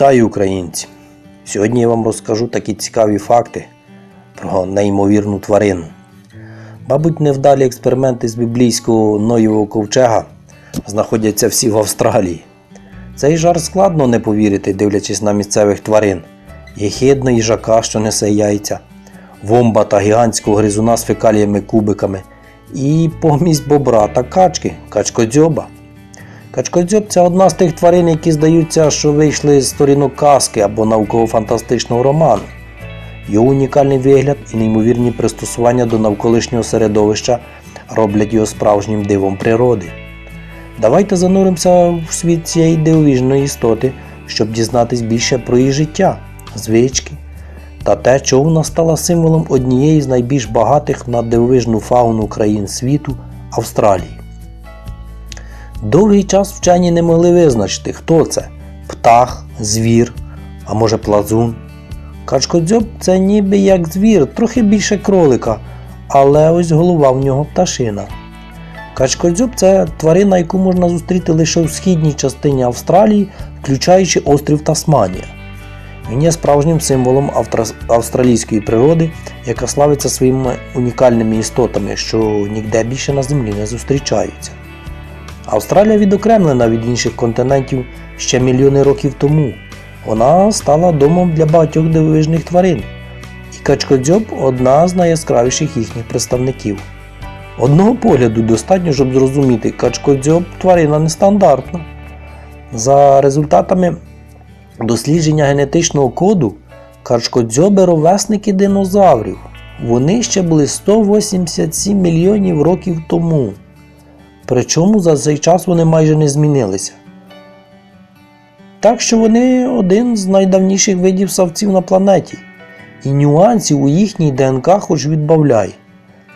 Вітаю українці! Сьогодні я вам розкажу такі цікаві факти про неймовірну тварину. Мабуть, невдалі експерименти з біблійського Ноєвого ковчега знаходяться всі в Австралії. Цей жарт складно не повірити, дивлячись на місцевих тварин. Єхидна їжака, що несе яйця, вомба та гігантського гризуна з фекаліями кубиками, і помість бобра та качки, качкодзьоба. Качкодзьоб це одна з тих тварин, які здаються, що вийшли з сторінок казки або науково-фантастичного роману. Його унікальний вигляд і неймовірні пристосування до навколишнього середовища роблять його справжнім дивом природи. Давайте зануримося в світ цієї дивовижної істоти, щоб дізнатись більше про її життя, звички та те, чого вона стала символом однієї з найбільш багатих на дивовижну фауну країн світу Австралії. Довгий час вчені не могли визначити, хто це птах, звір, а може плазун. Качкодзьоб це ніби як звір, трохи більше кролика, але ось голова в нього пташина. Качкодзьоб це тварина, яку можна зустріти лише в східній частині Австралії, включаючи острів Тасманія. Він є справжнім символом австралійської природи, яка славиться своїми унікальними істотами, що ніде більше на землі не зустрічаються. Австралія відокремлена від інших континентів ще мільйони років тому. Вона стала домом для багатьох дивовижних тварин, і качкодзьоб одна з найяскравіших їхніх представників. Одного погляду достатньо, щоб зрозуміти, качкодзьоб тварина нестандартна. За результатами дослідження генетичного коду, качкодзьоби ровесники динозаврів. Вони ще були 187 мільйонів років тому. Причому за цей час вони майже не змінилися. Так що вони один з найдавніших видів савців на планеті, і нюансів у їхній ДНК хоч відбавляй.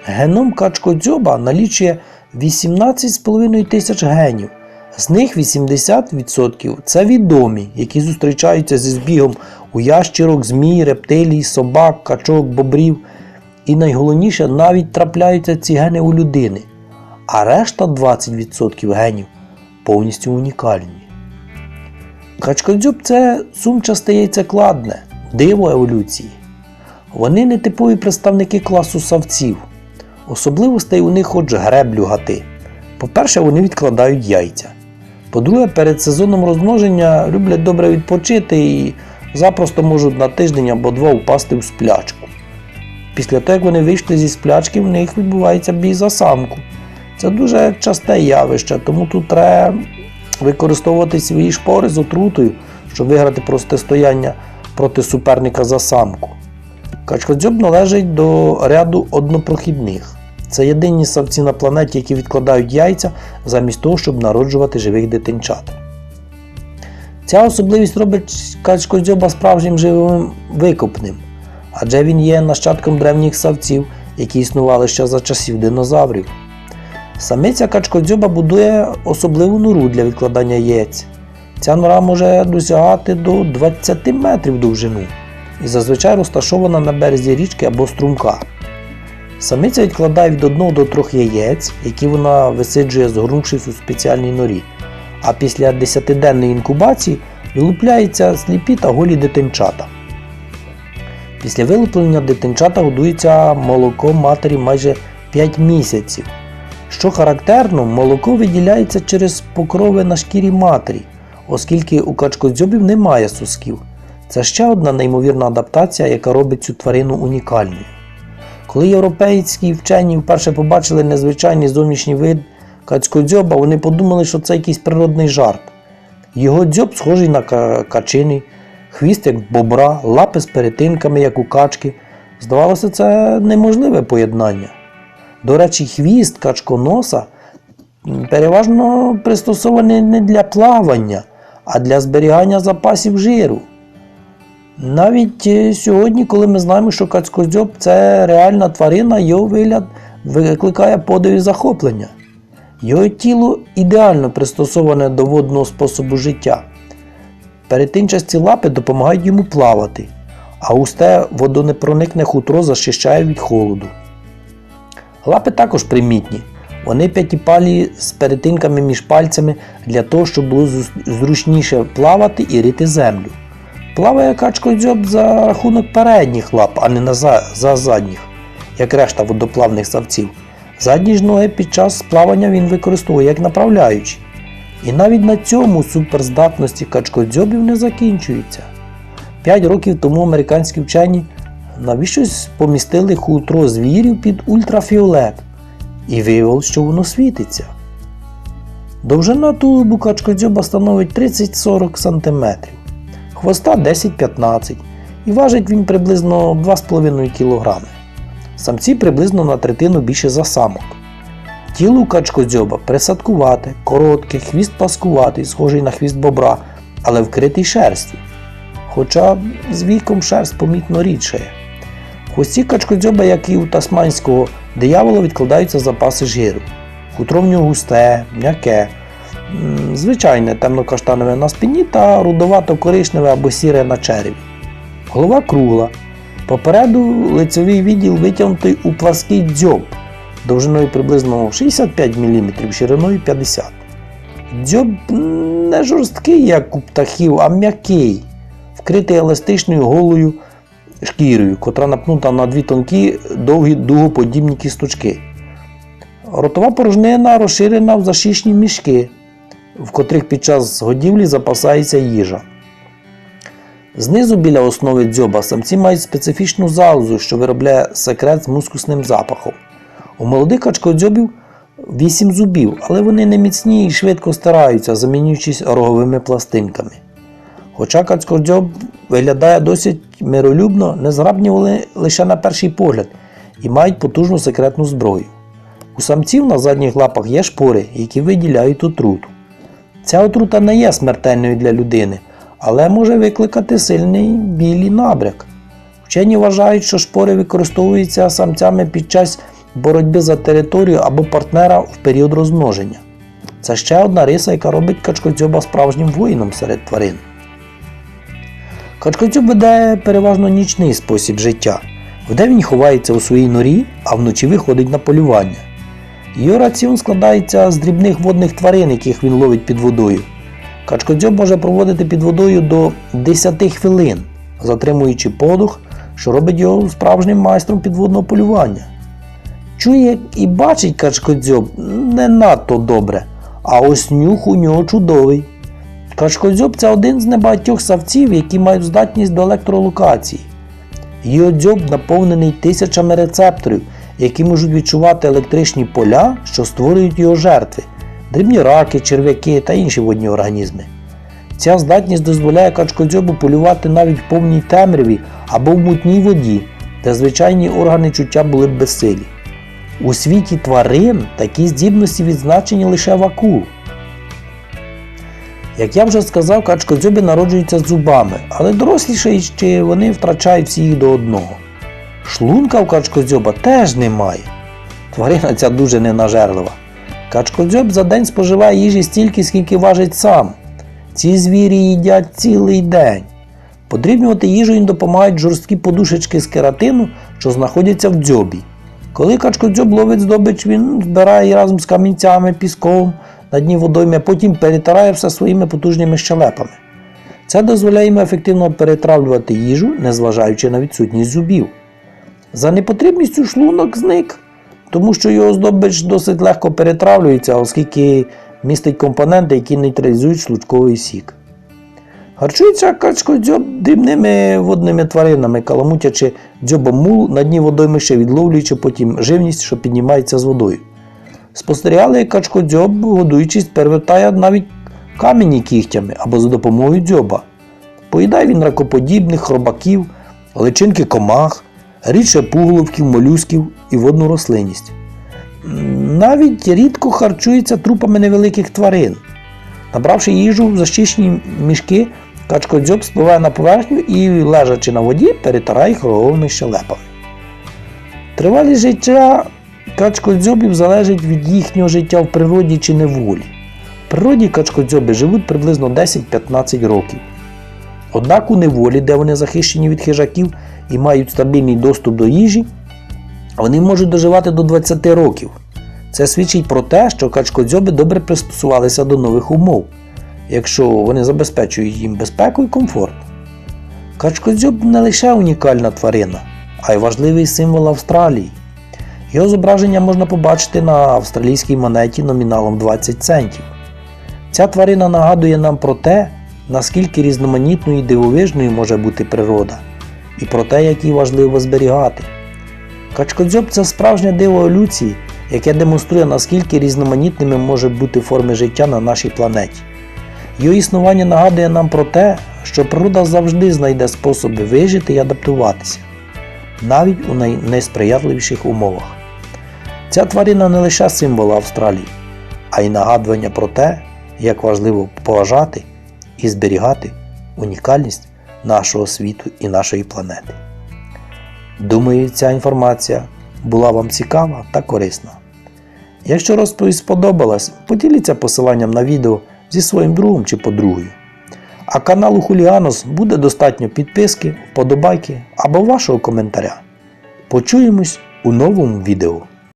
Геном качкодзьоба налічує 18,5 тисяч генів, з них 80% це відомі, які зустрічаються зі збігом у ящірок, змій, рептилій, собак, качок, бобрів. І найголовніше, навіть трапляються ці гени у людини а решта 20% генів повністю унікальні. Качкодзьоб це сумчасте яйцекладне, диво еволюції. Вони нетипові представники класу савців. Особливостей у них хоч греблю гати. По-перше, вони відкладають яйця. По-друге, перед сезоном розмноження люблять добре відпочити і запросто можуть на тиждень або два впасти в сплячку. Після того, як вони вийшли зі сплячки, в них відбувається бій за самку. Це дуже часте явище, тому тут треба використовувати свої шпори з отрутою, щоб виграти протистояння проти суперника за самку. Качкодзьоб належить до ряду однопрохідних. Це єдині савці на планеті, які відкладають яйця замість того, щоб народжувати живих дитинчат. Ця особливість робить качкодзьоба справжнім живим викопним, адже він є нащадком древніх савців, які існували ще за часів динозаврів. Самиця качкодзьоба будує особливу нору для відкладання яєць. Ця нора може досягати до 20 метрів довжину і зазвичай розташована на березі річки або струмка. Самиця відкладає від 1 до 3 яєць, які вона висиджує, згорнувшись у спеціальній норі. А після 10-денної інкубації вилупляються сліпі та голі дитинчата. Після вилуплення дитинчата годується молоком матері майже 5 місяців. Що характерно, молоко виділяється через покрови на шкірі матері, оскільки у качкодзьобів немає сосків. Це ще одна неймовірна адаптація, яка робить цю тварину унікальною. Коли європейські вчені вперше побачили незвичайний зовнішній вид качкодзьоба, вони подумали, що це якийсь природний жарт. Його дзьоб схожий на ка- качиний, хвіст як бобра, лапи з перетинками, як у качки. Здавалося, це неможливе поєднання. До речі, хвіст качконоса переважно пристосований не для плавання, а для зберігання запасів жиру. Навіть е, сьогодні, коли ми знаємо, що качкодзьоб це реальна тварина, його вигляд викликає подив і захоплення. Його тіло ідеально пристосоване до водного способу життя. Перетинчасті лапи допомагають йому плавати, а густе водонепроникне хутро захищає від холоду. Лапи також примітні. Вони п'ятипалі з перетинками між пальцями для того, щоб було зручніше плавати і рити землю. Плаває качкодзьоб за рахунок передніх лап, а не на за, за задніх, як решта водоплавних савців. Задні ж ноги під час плавання він використовує як направляючі. І навіть на цьому суперздатності качкодзьобів не закінчуються. П'ять років тому американські вчені навіщось помістили хутро звірів під ультрафіолет, і виявилось, що воно світиться. Довжина тулубу качкодзьоба становить 30-40 см, хвоста 10-15 і важить він приблизно 2,5 кг. Самці приблизно на третину більше за самок. Тіло качкодзьоба присадкувате, коротке, хвіст пласкуватий, схожий на хвіст бобра, але вкритий шерстю. Хоча з віком шерсть помітно рідшає. Хвості качкодзьоба, як і у тасманського диявола, відкладаються запаси жиру. Хутро в нього густе, м'яке, звичайне темно-каштанове на спині та рудовато-коричневе або сіре на череві. Голова кругла. Попереду лицевий відділ витягнутий у плаский дзьоб довжиною приблизно 65 мм, шириною 50 Дзьоб не жорсткий, як у птахів, а м'який, вкритий еластичною голою шкірою, котра напнута на дві тонкі довгі дугоподібні кісточки. Ротова порожнина розширена в зашишні мішки, в котрих під час годівлі запасається їжа. Знизу біля основи дзьоба самці мають специфічну залозу, що виробляє секрет з мускусним запахом. У молодих качкодзьобів 8 зубів, але вони не міцні і швидко стараються, замінюючись роговими пластинками. Хоча качкодзьоб виглядає досить миролюбно, незграбні вони лише на перший погляд і мають потужну секретну зброю. У самців на задніх лапах є шпори, які виділяють отруту. Ця отрута не є смертельною для людини, але може викликати сильний білий набряк. Вчені вважають, що шпори використовуються самцями під час боротьби за територію або партнера в період розмноження. Це ще одна риса, яка робить качкодзьоба справжнім воїном серед тварин. Качкодзьоб веде переважно нічний спосіб життя. Вдень він ховається у своїй норі, а вночі виходить на полювання. Його раціон складається з дрібних водних тварин, яких він ловить під водою. Качкодзьоб може проводити під водою до 10 хвилин, затримуючи подух, що робить його справжнім майстром підводного полювання. Чує і бачить качкодзьоб не надто добре, а ось нюх у нього чудовий. Качкодзьоб це один з небагатьох савців, які мають здатність до електролокації. Його дзьоб наповнений тисячами рецепторів, які можуть відчувати електричні поля, що створюють його жертви, дрібні раки, черв'яки та інші водні організми. Ця здатність дозволяє качкодзьобу полювати навіть в повній темряві або в мутній воді, де звичайні органи чуття були б безсилі. У світі тварин такі здібності відзначені лише в акул. Як я вже сказав, качкодзьоби народжуються зубами, але дорослішаючи вони втрачають всі їх до одного. Шлунка у качкодзьоба теж немає. Тварина ця дуже ненажерлива. Качкодзьоб за день споживає їжі стільки, скільки важить сам. Ці звірі їдять цілий день. Подрібнювати їжу їм допомагають жорсткі подушечки з кератину, що знаходяться в дзьобі. Коли качкодзьоб ловить здобич, він збирає її разом з камінцями, піском на дні водойми, потім перетирає все своїми потужними щелепами. Це дозволяє йому ефективно перетравлювати їжу, незважаючи на відсутність зубів. За непотрібністю шлунок зник, тому що його здобич досить легко перетравлюється, оскільки містить компоненти, які нейтралізують шлучковий сік. Харчується качкодзьоб дрібними водними тваринами, каламутячи дзьобом мул на дні водоймища, відловлюючи потім живність, що піднімається з водою. Спостерігали, як качкодзьоб, годуючись, перевертає навіть камені кігтями або за допомогою дзьоба. Поїдає він ракоподібних, хробаків, личинки комах, рідше пуголовків, молюсків і водну рослинність. Навіть рідко харчується трупами невеликих тварин. Набравши їжу в защищені мішки, качкодзьоб спливає на поверхню і, лежачи на воді, перетирає їх щелепами. Тривалість життя качкодзьобів залежить від їхнього життя в природі чи неволі. В природі качкодзьоби живуть приблизно 10-15 років. Однак у неволі, де вони захищені від хижаків і мають стабільний доступ до їжі, вони можуть доживати до 20 років. Це свідчить про те, що качкодзьоби добре пристосувалися до нових умов, якщо вони забезпечують їм безпеку і комфорт. Качкодзьоб не лише унікальна тварина, а й важливий символ Австралії. Його зображення можна побачити на австралійській монеті номіналом 20 центів. Ця тварина нагадує нам про те, наскільки різноманітною і дивовижною може бути природа, і про те, як її важливо зберігати. Качкодзьоб це справжнє диво еволюції, яке демонструє, наскільки різноманітними можуть бути форми життя на нашій планеті. Його існування нагадує нам про те, що природа завжди знайде способи вижити і адаптуватися, навіть у най- найсприятливіших умовах. Ця тварина не лише символ Австралії, а й нагадування про те, як важливо поважати і зберігати унікальність нашого світу і нашої планети. Думаю, ця інформація була вам цікава та корисна. Якщо розповідь сподобалась, поділіться посиланням на відео зі своїм другом чи подругою. А каналу Хуліганос буде достатньо підписки, вподобайки або вашого коментаря. Почуємось у новому відео.